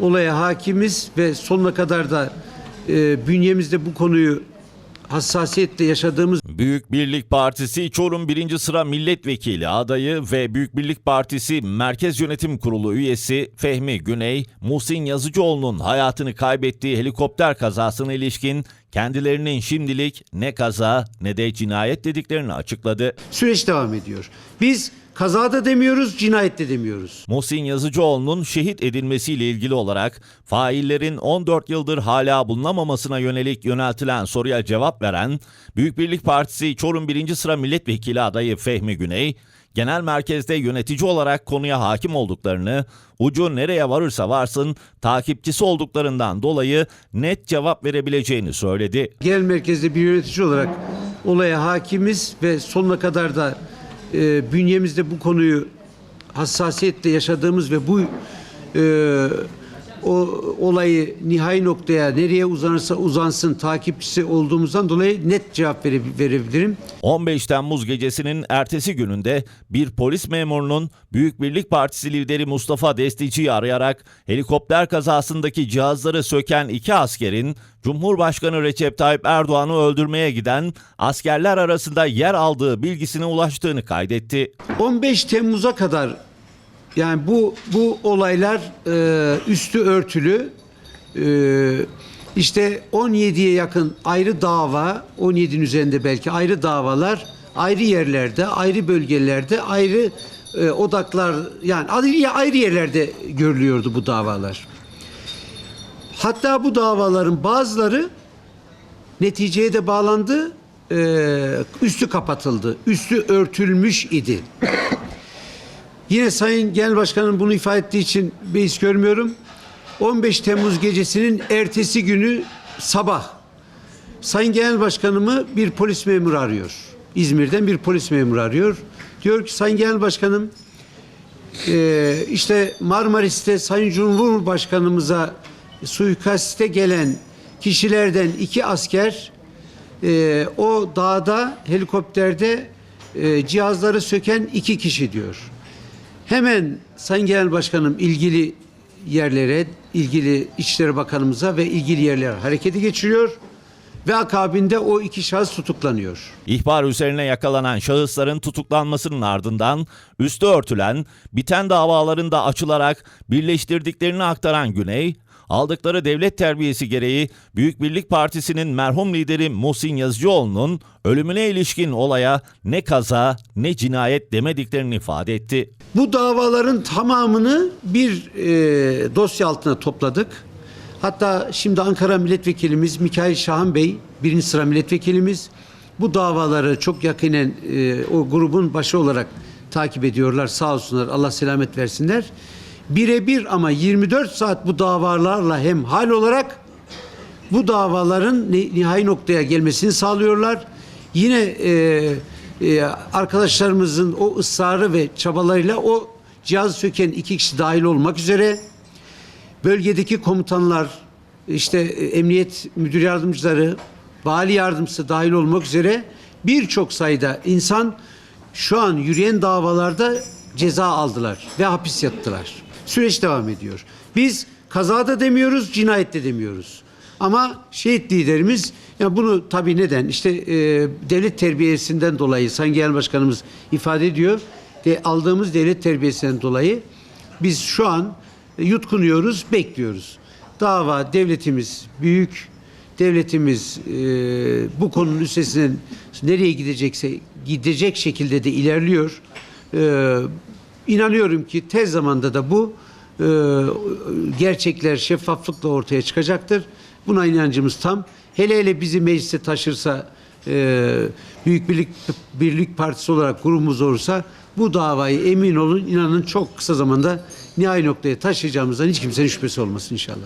olaya hakimiz ve sonuna kadar da e, bünyemizde bu konuyu hassasiyetle yaşadığımız Büyük Birlik Partisi Çorum 1. sıra milletvekili adayı ve Büyük Birlik Partisi Merkez Yönetim Kurulu üyesi Fehmi Güney, Muhsin Yazıcıoğlu'nun hayatını kaybettiği helikopter kazasına ilişkin kendilerinin şimdilik ne kaza ne de cinayet dediklerini açıkladı. süreç devam ediyor. Biz kazada demiyoruz, cinayette demiyoruz. Muhsin Yazıcıoğlu'nun şehit edilmesiyle ilgili olarak faillerin 14 yıldır hala bulunamamasına yönelik yöneltilen soruya cevap veren Büyük Birlik Partisi Çorum 1. sıra milletvekili adayı Fehmi Güney, genel merkezde yönetici olarak konuya hakim olduklarını, ucu nereye varırsa varsın takipçisi olduklarından dolayı net cevap verebileceğini söyledi. Genel merkezde bir yönetici olarak olaya hakimiz ve sonuna kadar da e, bünyemizde bu konuyu hassasiyetle yaşadığımız ve bu e, o olayı nihai noktaya nereye uzanırsa uzansın takipçisi olduğumuzdan dolayı net cevap vere- verebilirim. 15 Temmuz gecesinin ertesi gününde bir polis memurunun Büyük Birlik Partisi lideri Mustafa Destici'yi arayarak helikopter kazasındaki cihazları söken iki askerin Cumhurbaşkanı Recep Tayyip Erdoğan'ı öldürmeye giden askerler arasında yer aldığı bilgisine ulaştığını kaydetti. 15 Temmuz'a kadar yani bu bu olaylar e, üstü örtülü e, işte 17'ye yakın ayrı dava 17'nin üzerinde belki ayrı davalar ayrı yerlerde ayrı bölgelerde ayrı e, odaklar yani ayrı, ayrı yerlerde görülüyordu bu davalar. Hatta bu davaların bazıları neticeye de bağlandı, e, üstü kapatıldı, üstü örtülmüş idi. Yine Sayın Genel Başkanım bunu ifade ettiği için beis görmüyorum. 15 Temmuz gecesinin ertesi günü sabah Sayın Genel Başkanımı bir polis memuru arıyor. İzmir'den bir polis memuru arıyor. Diyor ki Sayın Genel Başkanım e, işte Marmaris'te Sayın Cumhurbaşkanımıza suikaste gelen kişilerden iki asker e, o dağda helikopterde e, cihazları söken iki kişi diyor. Hemen Sayın Genel Başkanım ilgili yerlere, ilgili İçişleri Bakanımıza ve ilgili yerlere hareketi geçiriyor ve akabinde o iki şahıs tutuklanıyor. İhbar üzerine yakalanan şahısların tutuklanmasının ardından üstü örtülen, biten davaların da açılarak birleştirdiklerini aktaran Güney, aldıkları devlet terbiyesi gereği Büyük Birlik Partisi'nin merhum lideri Muhsin Yazıcıoğlu'nun ölümüne ilişkin olaya ne kaza ne cinayet demediklerini ifade etti. Bu davaların tamamını bir e, dosya altına topladık. Hatta şimdi Ankara Milletvekilimiz Mikail Şahan Bey, birinci sıra milletvekilimiz bu davaları çok yakinen e, o grubun başı olarak takip ediyorlar. Sağ olsunlar, Allah selamet versinler. Birebir ama 24 saat bu davalarla hem hal olarak bu davaların ni- nihai noktaya gelmesini sağlıyorlar. Yine e, e, arkadaşlarımızın o ısrarı ve çabalarıyla o cihaz söken iki kişi dahil olmak üzere bölgedeki komutanlar, işte e, emniyet müdür yardımcıları, vali yardımcısı dahil olmak üzere birçok sayıda insan şu an yürüyen davalarda ceza aldılar ve hapis yattılar. Süreç devam ediyor. Biz kazada demiyoruz, cinayette demiyoruz. Ama şehit liderimiz ya bunu tabii neden? İşte e, devlet terbiyesinden dolayı Sayın Genel Başkanımız ifade ediyor. De, aldığımız devlet terbiyesinden dolayı biz şu an yutkunuyoruz, bekliyoruz. Dava devletimiz büyük, devletimiz e, bu konunun üstesinden nereye gidecekse gidecek şekilde de ilerliyor. E, inanıyorum ki tez zamanda da bu e, gerçekler şeffaflıkla ortaya çıkacaktır. Buna inancımız tam. Hele hele bizi meclise taşırsa e, Büyük Birlik Birlik Partisi olarak grubumuz olursa bu davayı emin olun inanın çok kısa zamanda nihai noktaya taşıyacağımızdan hiç kimsenin şüphesi olmasın inşallah.